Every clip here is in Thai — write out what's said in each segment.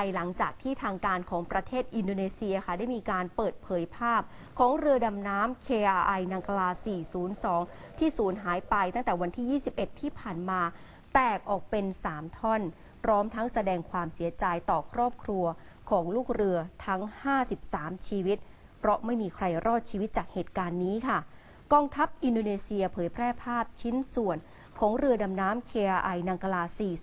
ายหลังจากที่ทางการของประเทศอินโดนีเซียค่ะได้มีการเปิดเผยภาพ ของเรือดำน้ำ KRI นังกลา 402 ที่สูญหายไปตั้งแต่วันที่ 21 ที่ผ่านมา แตกออกเป็น 3 ท่อน พร้อมทั้งแสดงความเสียใจต่อครอบครัวของลูกเรือทั้ง 53 ชีวิต เพราะไม่มีใครรอดชีวิตจากเหตุการณ์นี้ค่ะ กองทัพอินโดนีเซียเผยแพร่ภาพชิ้นส่วนของเรือดำน้ำ KRI นังกลา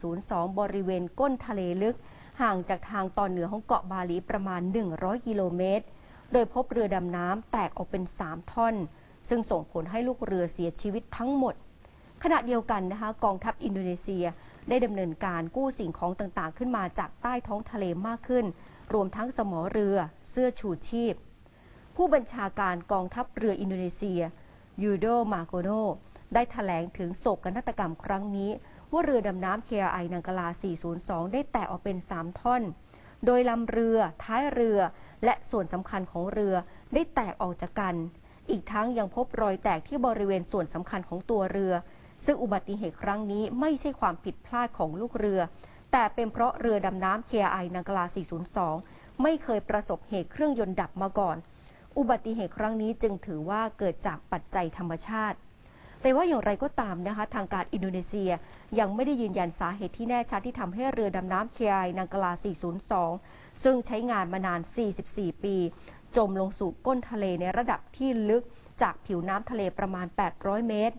402 บริเวณก้นทะเลลึก ห่างจากทางตอนเหนือของเกาะบาหลีประมาณ 100 กิโลเมตร โดยพบเรือดำน้ำแตกออกเป็น 3 ท่อน ซึ่งส่งผลให้ลูกเรือเสียชีวิตทั้งหมด ขณะเดียวกันนะคะกองทัพอินโดนีเซียได้ดำเนินการกู้สิ่งของต่างๆ ขึ้นมาจากใต้ท้องทะเลมากขึ้น รวมทั้งสมอเรือ เสื้อชูชีพ ผู้บัญชาการกองทัพเรืออินโดนีเซียยูโดมาโกโนได้ถแถลงถึงโศกนาฏกรรมครั้งนี้ ว่าเรือดำน้ำ KRI นังกลา 402 ได้แตกออกเป็น 3 ท่อน โดยลำเรือ ท้ายเรือ และส่วนสำคัญของเรือได้แตกออกจากกัน อีกทั้งยังพบรอยแตกที่บริเวณส่วนสำคัญของตัวเรือ ซึ่งอุบัติเหตุครั้งนี้ไม่ใช่ความผิดพลาดของลูกเรือ แต่เป็นเพราะเรือดำน้ำ KRI นังกลา 402 ไม่เคยประสบเหตุเครื่องยนต์ดับมาก่อน อุบัติเหตุครั้งนี้จึงถือว่าเกิดจากปัจจัยธรรมชาติ แต่ว่าอย่างไรก็ตามนะคะ ทางการอินโดนีเซียยังไม่ได้ยืนยันสาเหตุที่แน่ชัดที่ทำให้เรือดำน้ำ KI นังกลา 402 ซึ่งใช้งานมานาน 44 ปี จมลงสู่ก้นทะเลในระดับที่ลึกจากผิวน้ำทะเลประมาณ 800 เมตร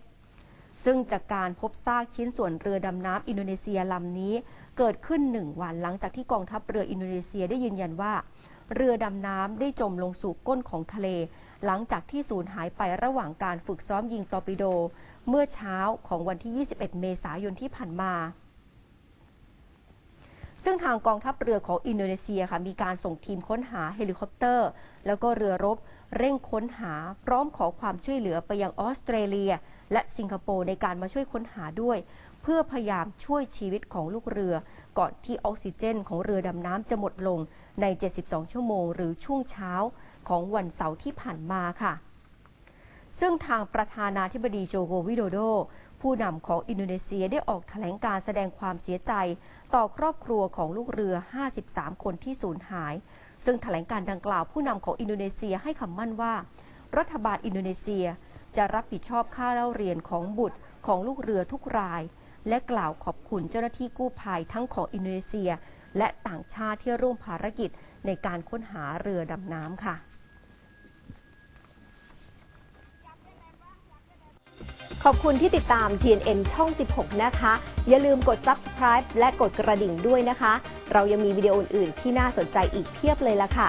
ซึ่งจากการพบซากชิ้นส่วนเรือดำน้ำอินโดนีเซียลำนี้เกิดขึ้นหนึ่งวันหลังจากที่กองทัพเรืออินโดนีเซียได้ยืนยันว่า เรือดำน้ำได้จมลงสู่ก้นของทะเล หลังจากที่สูญหายไประหว่างการฝึกซ้อมยิงตอร์ปิโด เมื่อเช้าของวันที่ 21 เมษายนที่ผ่านมาซึ่งทางกองทัพเรือของอินโดนีเซียค่ะมีการส่งทีมค้นหาเฮลิคอปเตอร์ แล้วก็เรือรบเร่งค้นหาพร้อมขอความช่วยเหลือไปยังออสเตรเลีย และสิงคโปร์ในการมาช่วยค้นหาด้วย เพื่อพยายามช่วยชีวิตของลูกเรือ ก่อนที่ออกซิเจนของเรือดำน้ำจะหมดลงใน 72 ชั่วโมง หรือช่วงเช้า ของวันเสาร์ที่ผ่านมาค่ะ ซึ่งทางประธานาธิบดีโจโกวิโดโด ผู้นำของอินโดนีเซียได้ออกแถลงการแสดงความเสียใจ ต่อครอบครัวของลูกเรือ 53 คนที่สูญหาย ซึ่งแถลงการดังกล่าวผู้นำของอินโดนีเซียให้คำมั่นว่า รัฐบาลอินโดนีเซียจะรับผิดชอบค่าเล่าเรียนของบุตรของลูกเรือทุกราย และกล่าวขอบคุณเจ้าหน้าที่กู้ภัยทั้งของอินโดนีเซีย และต่างชาติที่ร่วมภารกิจในการค้นหาเรือดำน้ำค่ะ ขอบคุณที่ติดตาม TNN ช่อง 16 นะคะ อย่าลืมกด subscribe และกดกระดิ่งด้วยนะคะ เรายังมีวิดีโออื่นๆที่น่าสนใจอีกเพียบเลยละค่ะ